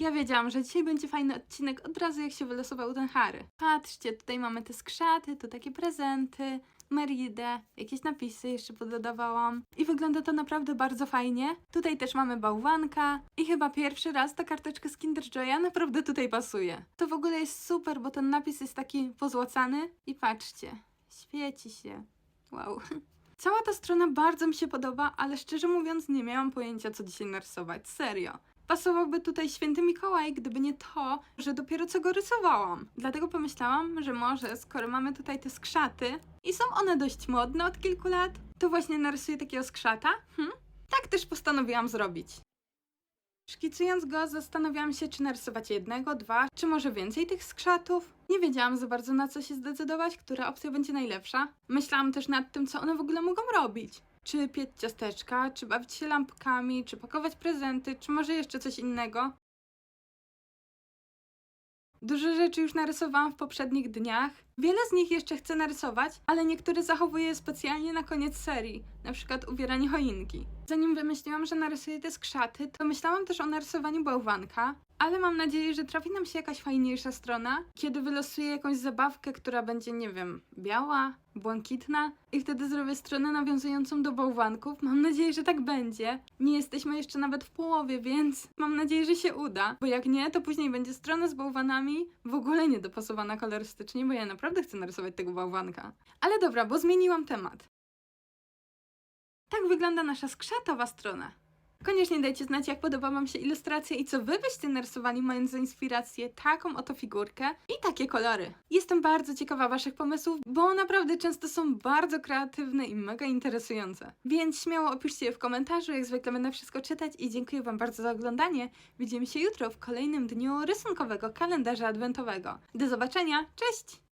Ja wiedziałam, że dzisiaj będzie fajny odcinek od razu jak się wylosował ten Harry. Patrzcie, tutaj mamy te skrzaty, tu takie prezenty, Meridę, jakieś napisy jeszcze pododawałam. I wygląda to naprawdę bardzo fajnie. Tutaj też mamy bałwanka i chyba pierwszy raz ta karteczka z Kinder Joya naprawdę tutaj pasuje. To w ogóle jest super, bo ten napis jest taki pozłacany i patrzcie, świeci się. Wow. Cała ta strona bardzo mi się podoba, ale szczerze mówiąc nie miałam pojęcia co dzisiaj narysować, serio. Pasowałby tutaj święty Mikołaj, gdyby nie to, że dopiero co go rysowałam. Dlatego pomyślałam, że może skoro mamy tutaj te skrzaty i są one dość modne od kilku lat, to właśnie narysuję takiego skrzata. Hm? Tak też postanowiłam zrobić. Szkicując go, zastanawiałam się, czy narysować jednego, dwa, czy może więcej tych skrzatów. Nie wiedziałam za bardzo na co się zdecydować, która opcja będzie najlepsza. Myślałam też nad tym, co one w ogóle mogą robić. Czy piec ciasteczka, czy bawić się lampkami, czy pakować prezenty, czy może jeszcze coś innego. Dużo rzeczy już narysowałam w poprzednich dniach. Wiele z nich jeszcze chcę narysować, ale niektóre zachowuję specjalnie na koniec serii, na przykład ubieranie choinki. Zanim wymyśliłam, że narysuję te skrzaty, to myślałam też o narysowaniu bałwanka, ale mam nadzieję, że trafi nam się jakaś fajniejsza strona, kiedy wylosuję jakąś zabawkę, która będzie, nie wiem, biała, błękitna i wtedy zrobię stronę nawiązującą do bałwanków. Mam nadzieję, że tak będzie. Nie jesteśmy jeszcze nawet w połowie, więc mam nadzieję, że się uda, bo jak nie, to później będzie strona z bałwanami w ogóle niedopasowana kolorystycznie, bo ja naprawdę chcę narysować tego bałwanka. Ale dobra, bo zmieniłam temat. Tak wygląda nasza skrzatowa strona. Koniecznie dajcie znać, jak podoba Wam się ilustracja i co Wy byście narysowali, mając za inspirację taką oto figurkę i takie kolory. Jestem bardzo ciekawa Waszych pomysłów, bo naprawdę często są bardzo kreatywne i mega interesujące. Więc śmiało opiszcie je w komentarzu, jak zwykle będę wszystko czytać i dziękuję Wam bardzo za oglądanie. Widzimy się jutro w kolejnym dniu rysunkowego kalendarza adwentowego. Do zobaczenia, cześć!